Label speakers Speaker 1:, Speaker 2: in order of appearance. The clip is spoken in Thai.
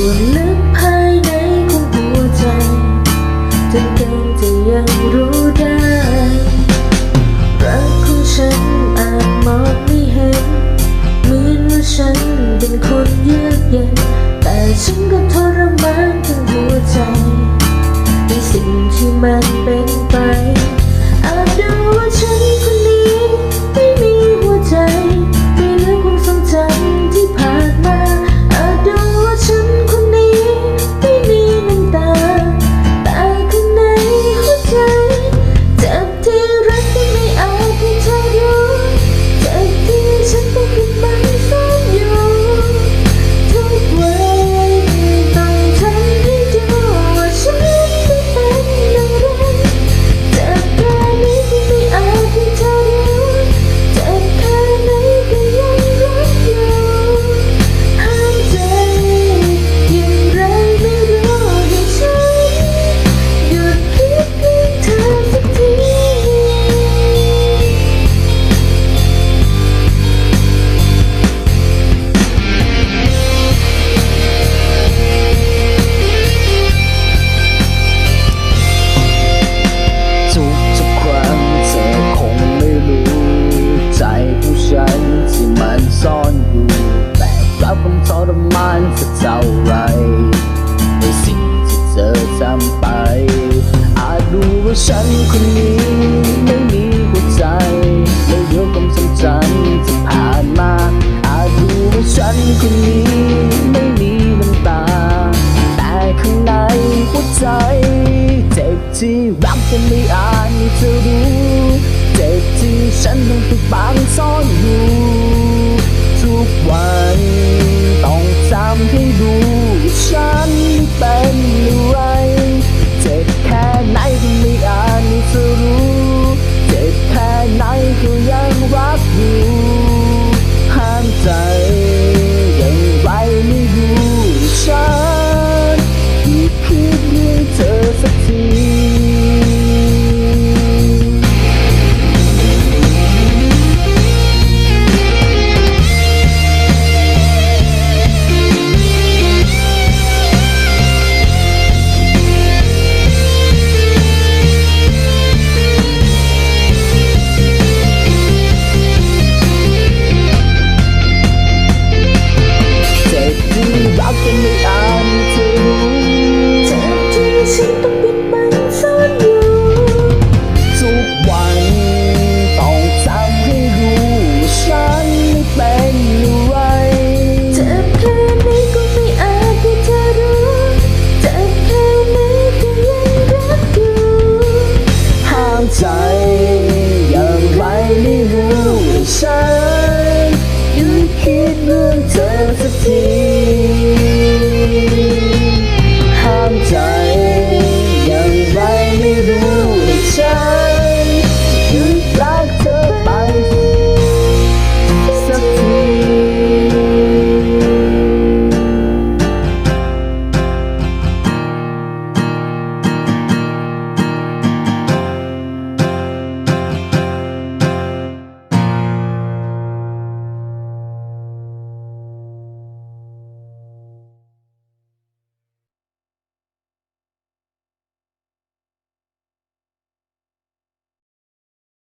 Speaker 1: ส่วนลึกภายในของหัวใจจนกันจะยังรู้ได้รักของฉันอาจมองไม่เห็นเหมือนว่าฉันเป็นคนเยือกเย็น แต่ฉันก็ทรมานทั้งหัวใจในสิ่งที่มันเป็นไป ฉันต้องปิด
Speaker 2: บังซ่อนอยู่ time.